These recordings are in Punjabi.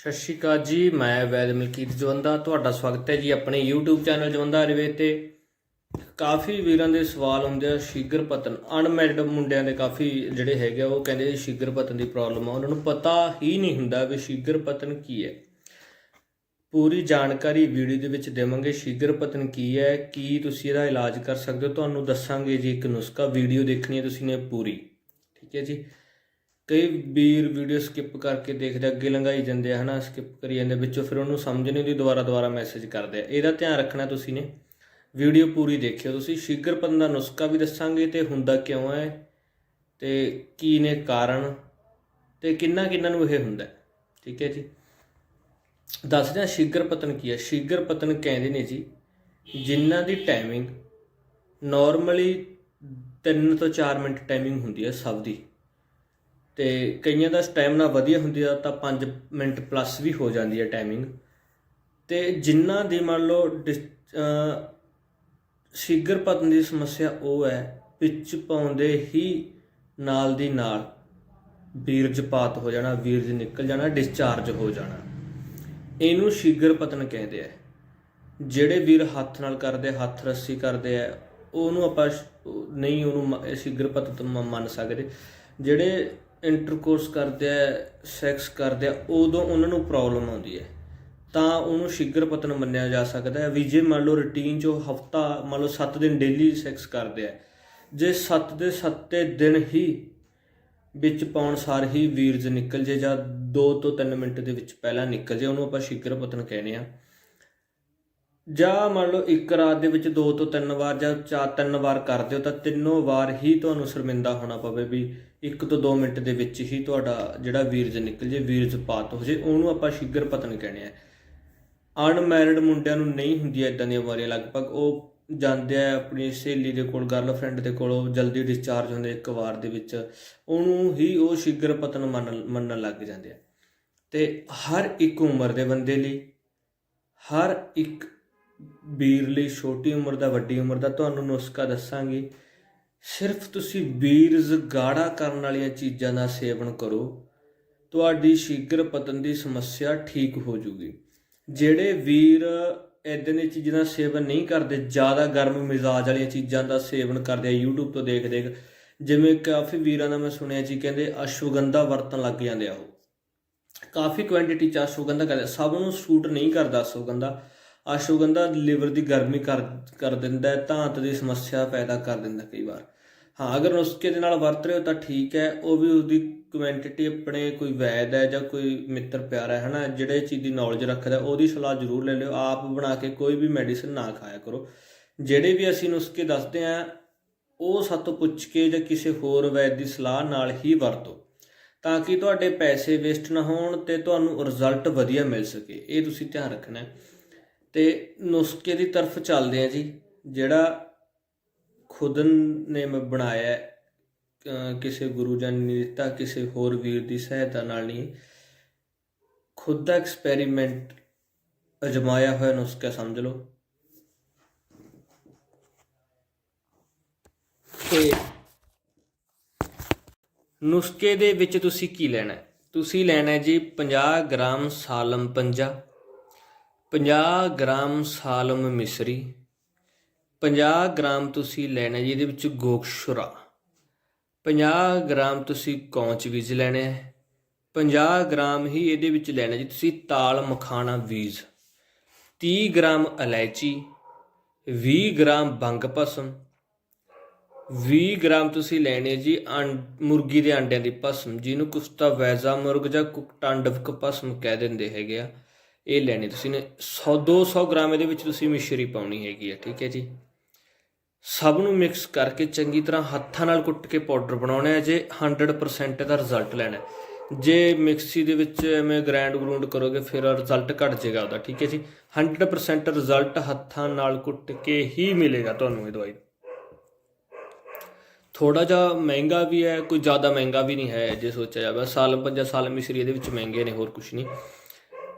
ਸਤਿ ਸ਼੍ਰੀ ਅਕਾਲ ਜੀ, ਮੈਂ ਵੈਦ ਮਲਕੀਤ ਜਵੰਦਾ, ਤੁਹਾਡਾ ਸਵਾਗਤ ਹੈ ਜੀ ਆਪਣੇ YouTube ਚੈਨਲ ਜਵੰਦਾ ਰਵੇ ਤੇ। ਕਾਫੀ ਵੀਰਾਂ ਦੇ ਸਵਾਲ ਹੁੰਦੇ ਆ ਸ਼ੀਗਰ ਪਤਨ, ਅਨਮੈਰਿਡ ਮੁੰਡਿਆਂ ਦੇ ਕਾਫੀ ਜਿਹੜੇ ਹੈਗੇ ਆ, ਉਹ ਕਹਿੰਦੇ ਜੀ ਸ਼ੀਗਰ ਪਤਨ ਦੀ ਪ੍ਰੋਬਲਮ ਆ, ਉਹਨਾਂ ਨੂੰ ਪਤਾ ਹੀ ਨਹੀਂ ਹੁੰਦਾ ਵੀ ਸ਼ੀਗਰ ਪਤਨ ਕੀ ਹੈ। ਪੂਰੀ ਜਾਣਕਾਰੀ ਵੀਡੀਓ ਦੇ ਵਿੱਚ ਦੇਵਾਂਗੇ ਸ਼ੀਗਰ ਪਤਨ ਕੀ ਹੈ, ਕੀ ਤੁਸੀਂ ਇਹਦਾ ਇਲਾਜ ਕਰ ਸਕਦੇ ਹੋ, ਤੁਹਾਨੂੰ ਦੱਸਾਂਗੇ ਜੀ ਇੱਕ ਨੁਸਖਾ, ਵੀਡੀਓ ਦੇਖਣੀ ਹੈ ਤੁਸੀਂ ਨੇ ਪੂਰੀ। ਠੀਕ ਹੈ ਜੀ। ਕਈ ਵੀਰ ਵੀਡੀਓ ਸਕਿਪ ਕਰਕੇ ਦੇਖਦੇ, ਅੱਗੇ ਲੰਘਾਈ ਜਾਂਦੇ ਆ, ਹਨਾ ਸਕਿਪ ਕਰੀ ਜਾਂਦੇ ਵਿੱਚੋਂ ਫਿਰ ਉਹਨੂੰ ਸਮਝ ਨਹੀਂ ਆਉਂਦੀ, ਦੁਬਾਰਾ ਦੁਬਾਰਾ ਮੈਸੇਜ ਕਰਦੇ ਆ। ਇਹਦਾ ਧਿਆਨ ਰੱਖਣਾ ਤੁਸੀਂ ਨੇ। ਵੀਡੀਓ ਪੂਰੀ ਦੇਖਿਓ ਤੁਸੀਂ। ਸ਼ੀਗਰਪਨ ਦਾ ਨੁਸਖਾ ਵੀ ਦੱਸਾਂਗੇ ਤੇ ਹੁੰਦਾ ਕਿਉਂ ਹੈ, ਤੇ ਕੀ ਨੇ ਕਾਰਨ, ਤੇ ਕਿੰਨਾ ਕਿੰਨਾ ਨੂੰ ਇਹ ਹੁੰਦਾ ਠੀਕ ਹੈ ਜੀ। ਦੱਸਦੇ ਹਾਂ ਸ਼ੀਗਰ ਪਤਨ ਕੀ ਹੈ। ਸ਼ੀਗਰ ਪਤਨ ਕਹਿੰਦੇ ਨੇ ਜੀ, ਜਿਨ੍ਹਾਂ ਦੀ ਟਾਈਮਿੰਗ ਨਾਰਮਲੀ 3 ਤੋਂ 4 ਮਿੰਟ ਟਾਈਮਿੰਗ ਹੁੰਦੀ ਹੈ ਸਭ ਦੀ। ਤੇ ਕਈਆਂ ਦਾ ਸਟੈਮਨਾ ਵਧੀਆ ਹੁੰਦੀ ਆ, ਤਾਂ 5 ਮਿੰਟ ਪਲੱਸ ਵੀ ਹੋ ਜਾਂਦੀ ਹੈ ਟਾਈਮਿੰਗ ਤੇ ਜਿਨ੍ਹਾਂ ਦੀ ਮੰਨ ਲਓ ਡਿਸ- ਸ਼ੀਗਰ ਪਤਨ ਦੀ ਸਮੱਸਿਆ ਉਹ ਹੈ, ਪਿੱਚ ਪਾਉਂਦੇ ਹੀ ਨਾਲ ਦੀ ਨਾਲ ਵੀਰਜਪਾਤ ਹੋ ਜਾਣਾ ਵੀਰਜ ਨਿਕਲ ਜਾਣਾ ਡਿਸਚਾਰਜ ਹੋ ਜਾਣਾ। ਇਹਨੂੰ ਸ਼ੀਗਰਪਤਨ ਕਹਿੰਦੇ ਆ। ਜਿਹੜੇ ਵੀਰ ਹੱਥ ਨਾਲ ਕਰਦੇ, ਹੱਥ ਰੱਸੀ ਕਰਦੇ ਆ, ਉਹਨੂੰ ਆਪਾਂ ਨਹੀਂ ਉਹਨੂੰ ਮ- ਪਤਨ ਮੰਨ ਸਕਦੇ। ਜਿਹੜੇ ਇੰਟਰਕੋਰਸ ਕਰਦੇ ਆ ਸੈਕਸ ਕਰਦੇ ਆ, ਉਦੋਂ ਉਹਨਾਂ ਨੂੰ ਪ੍ਰੋਬਲਮ ਆਉਂਦੀ ਹੈ। ਤਾਂ ਉਹਨੂੰ ਸ਼ੀਗਰ ਪਤਨ ਮੰਨਿਆ ਜਾ ਸਕਦਾ ਹੈ। ਵੀ ਜੇ ਮੰਨ ਲਓ ਰੁਟੀਨ ਉਹ ਹਫਤਾ, ਮੰਨ ਲਓ 7 ਦਿਨ ਡੇਲੀ ਸੈਕਸ ਕਰਦੇ ਆ, ਜੇ 7 ਦੇ 7 ਦਿਨ ਹੀ ਵਿੱਚ ਪਾਉਣ ਸਾਰ ਹੀ ਵੀਰਜ ਨਿਕਲ ਜੇ ਜਾਂ 2 ਤੋਂ 3 ਮਿੰਟ ਦੇ ਵਿੱਚ ਪਹਿਲਾਂ ਨਿਕਲ ਜੇ, ਉਹਨੂੰ ਆਪਾਂ ਸ਼ੀਗਰ ਪਤਨ ਕਹਿੰਦੇ ਆ ਜਾਂ ਮੰਨ ਲਓ ਇੱਕ ਰਾਤ ਦੇ ਵਿੱਚ ਦੋ ਤੋਂ ਤਿੰਨ ਵਾਰ ਜਾਂ 4 3 ਵਾਰ ਕਰਦੇ ਹੋ ਤਾਂ ਤਿੰਨੋਂ ਵਾਰ ਹੀ ਤੁਹਾਨੂੰ ਸ਼ਰਮਿੰਦਾ ਹੋਣਾ ਪਵੇ ਵੀ ਇੱਕ ਤੋਂ 2 ਮਿੰਟ ਦੇ ਵਿੱਚ ਹੀ ਤੁਹਾਡਾ ਜਿਹੜਾ ਵੀਰਜ ਨਿਕਲ ਜੇ, ਵੀਰਜ ਪਾਤ ਹੋ ਜੇ, ਉਹਨੂੰ ਆਪਾਂ ਸ਼ਿਗਰ ਪਤਨ ਕਹਿੰਦੇ ਆ। ਅਨਮੈਰਿਡ ਮੁੰਡਿਆਂ ਨੂੰ ਨਹੀਂ ਹੁੰਦੀ ਇਦਾਂ ਦੀਆਂ ਬਿਮਾਰੀਆਂ, ਲਗਭਗ ਉਹ ਜਾਂਦੇ ਆ ਆਪਣੀ ਸਹੇਲੀ ਦੇ ਕੋਲ ਗਰਲਫ੍ਰੈਂਡ ਦੇ ਕੋਲ, ਉਹ ਜਲਦੀ ਡਿਸਚਾਰਜ ਹੁੰਦੇ ਇੱਕ ਵਾਰ ਦੇ ਵਿੱਚ, ਉਹਨੂੰ ਹੀ ਉਹ ਸ਼ੀਗਰ ਪਤਨ ਮੰਨ, ਮੰਨਣ ਲੱਗ ਜਾਂਦੇ ਆ। ਤੇ ਹਰ ਇੱਕ ਉਮਰ ਦੇ ਬੰਦੇ ਲਈ, ਹਰ ਇੱਕ ਵੀਰ ਲਈ ਛੋਟੀ ਉਮਰ ਦਾ, ਵੱਡੀ ਉਮਰ ਦਾ, ਤੁਹਾਨੂੰ ਨੁਸਖਾ ਦੱਸਾਂਗੇ। ਸਿਰਫ ਤੁਸੀਂ ਵੀਰਜ਼ ਗਾੜਾ ਕਰਨ ਵਾਲੀਆਂ ਚੀਜ਼ਾਂ ਦਾ ਸੇਵਨ ਕਰੋ, ਤੁਹਾਡੀ ਸ਼ੀਘਰ ਪਤਨ ਦੀ ਸਮੱਸਿਆ ਠੀਕ ਹੋ ਜੂਗੀ। ਜਿਹੜੇ ਵੀਰ ਇਦਾਂ ਦੀਆਂ ਚੀਜ਼ਾਂ ਦਾ ਸੇਵਨ ਨਹੀਂ ਕਰਦੇ, ਜ਼ਿਆਦਾ ਗਰਮ ਮਿਜ਼ਾਜ ਵਾਲੀਆਂ ਚੀਜ਼ਾਂ ਦਾ ਸੇਵਨ ਕਰਦੇ ਆ, YouTube ਤੋਂ ਦੇਖ ਦੇਖ, ਜਿਵੇਂ ਕਾਫੀ ਵੀਰਾਂ ਦਾ ਮੈਂ ਸੁਣਿਆ ਜੀ, ਕਹਿੰਦੇ ਅਸ਼ਵਗੰਧਾ ਵਰਤਣ ਲੱਗ ਜਾਂਦੇ ਆ ਉਹ। ਕਾਫੀ ਕੁਆਂਟੀਟੀ ਚ ਅਸ਼ਵਗੰਧਾ ਕਰਦੇ ਸਭ ਨੂੰ ਸੂਟ ਨਹੀਂ ਕਰਦਾ ਅਸ਼ਵਗੰਧਾ। ਅਸ਼ਵਗੰਧਾ ਲਿਵਰ ਦੀ ਗਰਮੀ ਕਰ ਕਰ ਦਿੰਦਾ ਹੈ ਧਾਤ ਦੀ ਸਮੱਸਿਆ ਪੈਦਾ ਕਰ ਦਿੰਦਾ ਕਈ ਵਾਰ। ਹਾਂ, ਅਗਰ ਨੁਸਖੇ ਦੇ ਨਾਲ ਵਰਤ ਰਹੇ ਹੋ ਤਾਂ ਠੀਕ ਹੈ, ਉਹ ਵੀ ਉਹਦੀ ਕੁਆਂਟੀਟੀ ਆਪਣੇ ਕੋਈ ਵੈਦ ਹੈ ਜਾਂ ਕੋਈ ਮਿੱਤਰ ਪਿਆਰਾ ਹੈ, ਹਨਾ? ਜਿਹੜੇ ਚੀਜ਼ ਦੀ ਨੌਲੇਜ ਰੱਖਦਾ ਉਹਦੀ ਸਲਾਹ ਜ਼ਰੂਰ ਲੈ ਲਿਓ। ਆਪ ਬਣਾ ਕੇ ਕੋਈ ਵੀ ਮੈਡੀਸਿਨ ਨਾ ਖਾਇਆ ਕਰੋ। ਜਿਹੜੇ ਵੀ ਅਸੀਂ ਨੁਸਖੇ ਦੱਸਦੇ ਆ ਉਹ ਸਾਤੋਂ ਪੁੱਛ ਕੇ ਜਾਂ ਕਿਸੇ ਹੋਰ ਵੈਦ ਦੀ ਸਲਾਹ ਨਾਲ ਹੀ ਵਰਤੋ। ਤਾਂ ਕਿ ਤੁਹਾਡੇ ਪੈਸੇ ਵੇਸਟ ਨਾ ਹੋਣ ਤੇ ਤੁਹਾਨੂੰ ਰਿਜ਼ਲਟ ਵਧੀਆ ਮਿਲ ਸਕੇ। ਇਹ ਤੁਸੀਂ ਧਿਆਨ ਰੱਖਣਾ ਹੈ। ਤੇ ਨੁਸਖੇ ਦੀ ਤਰਫ ਚੱਲਦੇ ਆ ਜੀ, ਜਿਹੜਾ ਖੁਦ ਨੇ ਮੈਂ ਬਣਾਇਆ ਕਿਸੇ ਗੁਰੂ ਜਨ ਨੇ ਦਿੱਤਾ ਕਿਸੇ ਹੋਰ ਵੀਰ ਦੀ ਸਹਾਇਤਾ ਨਾਲ ਨਹੀਂ, ਖੁਦ ਦਾ ਐਕਸਪੈਰੀਮੈਂਟ ਅਜਮਾਇਆ ਹੋਇਆ ਨੁਸਖਾ ਸਮਝ ਲਓ। ਤੇ ਨੁਸਖੇ ਦੇ ਵਿੱਚ ਤੁਸੀਂ ਕੀ ਲੈਣਾ ਤੁਸੀਂ ਲੈਣਾ ਜੀ 50 ਗ੍ਰਾਮ ਸਾਲਮ ਪੰਜਾ 50 ਗ੍ਰਾਮ ਸਾਲਮ ਮਿਸਰੀ 50 ਗ੍ਰਾਮ ਤੁਸੀਂ ਲੈਣਾ ਜੀ ਇਹਦੇ ਵਿੱਚ ਗੋਕਸ਼ੁਰਾ 50 ਗ੍ਰਾਮ ਤੁਸੀਂ ਕੌਂਚ ਬੀਜ ਲੈਣੇ ਹੈ 50 ਗ੍ਰਾਮ ਹੀ ਇਹਦੇ ਵਿੱਚ ਲੈਣਾ ਜੀ ਤੁਸੀਂ ਤਾਲ ਮਖਾਣਾ ਬੀਜ 30 ਗ੍ਰਾਮ ਇਲਾਇਚੀ 20 ਗ੍ਰਾਮ ਬੰਗ ਭਸਮ 20 ਗ੍ਰਾਮ ਤੁਸੀਂ ਲੈਣੇ ਜੀ ਆਂ- ਮੁਰਗੀ ਦੇ ਆਂਡਿਆਂ ਦੀ ਭਸਮ ਜਿਹਨੂੰ ਕੁਸਤਾ ਵੈਜ਼ਾ ਮੁਰਗ ਜਾਂ ਕੁਕਟਾਂਡਵਕ ਭਸਮ ਕਹਿ ਦਿੰਦੇ ਹੈਗੇ ਆ। ਇਹ ਲੈਣੀ ਤੁਸੀਂ ਨੇ। 100 200 ਗ੍ਰਾਮ ਇਹਦੇ ਵਿੱਚ ਤੁਸੀਂ ਮਿਸ਼ਰੀ ਪਾਉਣੀ ਹੈਗੀ ਹੈ ਠੀਕ ਹੈ ਜੀ। ਸਭ ਨੂੰ ਮਿਕਸ ਕਰਕੇ ਚੰਗੀ ਤਰ੍ਹਾਂ ਹੱਥਾਂ ਨਾਲ ਕੁੱਟ ਕੇ ਪਾਊਡਰ ਬਣਾਉਣਾ ਹੈ ਜੇ 100% ਦਾ ਰਿਜ਼ਲਟ ਲੈਣਾ ਜੇ ਮਿਕਸੀ ਦੇ ਵਿੱਚ ਐਵੇਂ ਗ੍ਰੈਂਡ ਗਰੂੰਡ ਕਰੋਗੇ, ਫਿਰ ਰਿਜ਼ਲਟ ਘਟ ਜਾਏਗਾ ਉਹਦਾ, ਠੀਕ ਹੈ ਜੀ। 100% ਰਿਜ਼ਲਟ ਹੱਥਾਂ ਨਾਲ ਕੁੱਟ ਕੇ ਹੀ ਮਿਲੇਗਾ ਤੁਹਾਨੂੰ ਇਹ ਦਵਾਈ। ਥੋੜਾ ਜਿਹਾ ਮਹਿੰਗਾ ਵੀ ਹੈ, ਕੋਈ ਜ਼ਿਆਦਾ ਮਹਿੰਗਾ ਵੀ ਨਹੀਂ ਹੈ, ਜੇ ਸੋਚਿਆ ਜਾਵੇ। ਸਾਲ ਪੰਜਾ ਸਾਲ ਮਿਸਰੀ ਇਹਦੇ ਵਿੱਚ ਮਹਿੰਗੇ ਨੇ, ਹੋਰ ਕੁਝ ਨਹੀਂ।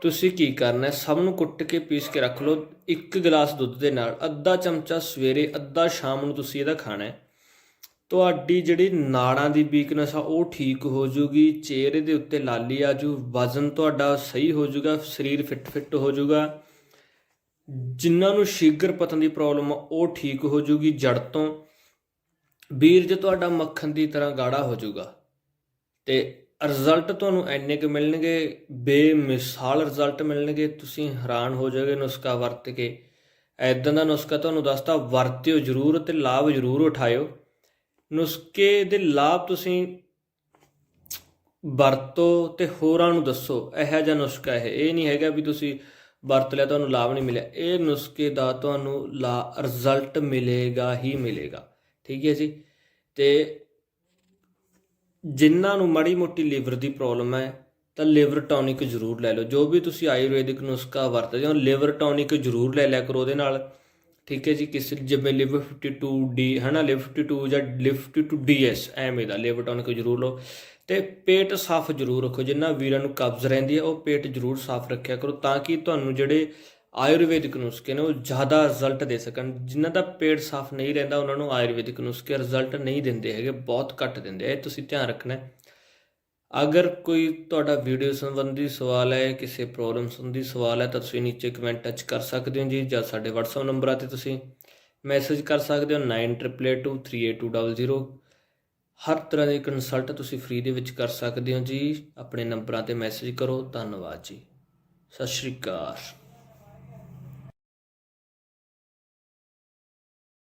ਤੁਸੀਂ ਕੀ ਕਰਨਾ ਹੈ? ਸਭ ਨੂੰ ਕੁੱਟ ਕੇ ਪੀਸ ਕੇ ਰੱਖ ਲਓ। ਇੱਕ ਗਲਾਸ ਦੁੱਧ ਦੇ ਨਾਲ ਅੱਧਾ ਚਮਚਾ ਸਵੇਰੇ, ਅੱਧਾ ਸ਼ਾਮ ਨੂੰ ਤੁਸੀਂ ਇਹਦਾ ਖਾਣਾ ਹੈ। ਤੁਹਾਡੀ ਜਿਹੜੀ ਨਾੜਾਂ ਦੀ ਵੀਕਨੈਸ ਆ, ਉਹ ਠੀਕ ਹੋ ਜੂਗੀ ਚਿਹਰੇ ਦੇ ਉੱਤੇ ਲਾਲੀ ਆ ਜੂ ਵਜ਼ਨ ਤੁਹਾਡਾ ਸਹੀ ਹੋ ਜੂਗਾ ਸਰੀਰ ਫਿੱਟ ਫਿੱਟ ਹੋ ਜੂਗਾ ਜਿਨ੍ਹਾਂ ਨੂੰ ਸ਼ੀਗਰ, ਪਤਨ ਦੀ ਪ੍ਰੋਬਲਮ ਆ, ਉਹ ਠੀਕ ਹੋ ਜੂਗੀ ਜੜ ਤੋਂ। ਬੀਰਜ ਤੁਹਾਡਾ ਮੱਖਣ ਦੀ ਤਰ੍ਹਾਂ ਗਾੜਾ ਹੋ ਜੂਗਾ ਤੇ ਰਿਜ਼ਲਟ ਤੁਹਾਨੂੰ ਐਨੇ ਕੁ ਮਿਲਣਗੇ, ਬੇਮਿਸਾਲ ਰਿਜ਼ਲਟ ਮਿਲਣਗੇ, ਤੁਸੀਂ ਹੈਰਾਨ ਹੋ ਜਾਓਗੇ ਨੁਸਖਾ ਵਰਤ ਕੇ। ਐਦਾਂ ਦਾ ਨੁਸਖਾ ਤੁਹਾਨੂੰ ਦੱਸਤਾ, ਵਰਤਿਓ ਜ਼ਰੂਰ ਤੇ ਲਾਭ ਜ਼ਰੂਰ ਉਠਾਇਓ। ਨੁਸਖੇ ਦੇ ਲਾਭ ਤੁਸੀਂ ਵਰਤੋ ਤੇ ਹੋਰਾਂ ਨੂੰ ਦੱਸੋ, ਇਹੋ ਜਿਹਾ ਨੁਸਖਾ ਹੈ ਇਹ ਨਹੀਂ ਹੈਗਾ ਵੀ ਤੁਸੀਂ ਵਰਤ ਲਿਆ ਤੁਹਾਨੂੰ ਲਾਭ ਨਹੀਂ ਮਿਲਿਆ। ਇਹ ਨੁਸਖੇ ਦਾ ਤੁਹਾਨੂੰ ਲਾ ਰਿਜ਼ਲਟ ਮਿਲੇਗਾ ਹੀ ਮਿਲੇਗਾ। ਠੀਕ ਹੈ ਜੀ? ਤੇ ਜਿਨ੍ਹਾਂ ਨੂੰ ਮਾੜੀ ਮੋਟੀ ਲੀਵਰ ਦੀ ਪ੍ਰੋਬਲਮ ਹੈ, ਤਾਂ ਲਿਵਰ ਟੌਨਿਕ ਜ਼ਰੂਰ ਲੈ ਲਓ। ਜੋ ਵੀ ਤੁਸੀਂ ਆਯੁਰਵੈਦਿਕ ਨੁਸਖਾ ਵਰਤਦੇ ਹੋ, ਲਿਵਰ ਟੌਨਿਕ ਜ਼ਰੂਰ ਲੈ ਲਿਆ ਕਰੋ ਉਹਦੇ ਨਾਲ। ਠੀਕ ਹੈ ਜੀ, ਕਿਸੇ ਜਿਵੇਂ ਲਿਵਰ 52D ਹਨਾ ਲਿਵਰ 52 ਜਾਂ ਲਿਵਰ 52DS ਐਵੇਂ ਦਾ ਲਿਵਰ ਟੌਨਿਕ ਜ਼ਰੂਰ ਲਓ। ਤੇ ਪੇਟ ਸਾਫ਼ ਜ਼ਰੂਰ ਰੱਖੋ ਜਿਨ੍ਹਾਂ ਵੀਰਾਂ ਨੂੰ ਕਬਜ਼ ਰਹਿੰਦੀ ਹੈ, ਉਹ ਪੇਟ ਜ਼ਰੂਰ ਸਾਫ਼ ਰੱਖਿਆ ਕਰੋ, ਤਾਂ ਕਿ ਤੁਹਾਨੂੰ ਜਿਹੜੇ ਆਯੁਰਵੈਦਿਕ ਨੁਸਖੇ ਨੇ ਉਹ ਜ਼ਿਆਦਾ ਰਿਜ਼ਲਟ ਦੇ ਸਕਣ। ਜਿਨ੍ਹਾਂ ਦਾ ਪੇਟ ਸਾਫ਼ ਨਹੀਂ ਰਹਿੰਦਾ, ਉਹਨਾਂ ਨੂੰ ਆਯੁਰਵੈਦਿਕ ਨੁਸਖੇ ਰਿਜ਼ਲਟ ਨਹੀਂ ਦਿੰਦੇ ਹੈਗੇ, ਬਹੁਤ ਘੱਟ ਦਿੰਦੇ ਆ। ਇਹ ਤੁਸੀਂ ਧਿਆਨ ਰੱਖਣਾ ਅਗਰ ਕੋਈ ਤੁਹਾਡਾ ਵੀਡੀਓ ਸੰਬੰਧੀ ਸਵਾਲ ਹੈ, ਕਿਸੇ ਪ੍ਰੋਬਲਮ ਸੰਬੰਧੀ ਸਵਾਲ ਹੈ, ਤਾਂ ਤੁਸੀਂ ਨੀਚੇ ਕਮੈਂਟ ਟੱਚ ਕਰ ਸਕਦੇ ਹੋ ਜੀ, ਜਾਂ ਸਾਡੇ WhatsApp ਨੰਬਰਾਂ ਤੇ ਤੁਸੀਂ ਮੈਸੇਜ ਕਰ ਸਕਦੇ ਹੋ। 9882382200 ਹਰ ਤਰ੍ਹਾਂ ਦੀ ਕੰਸਲਟ ਤੁਸੀਂ ਫ੍ਰੀ ਦੇ ਵਿੱਚ ਕਰ ਸਕਦੇ ਹੋ ਜੀ। ਆਪਣੇ ਨੰਬਰਾਂ ਤੇ ਮੈਸੇਜ ਕਰੋ। ਧੰਨਵਾਦ ਜੀ। ਸਤਿ ਸ਼੍ਰੀ ਅਕਾਲ।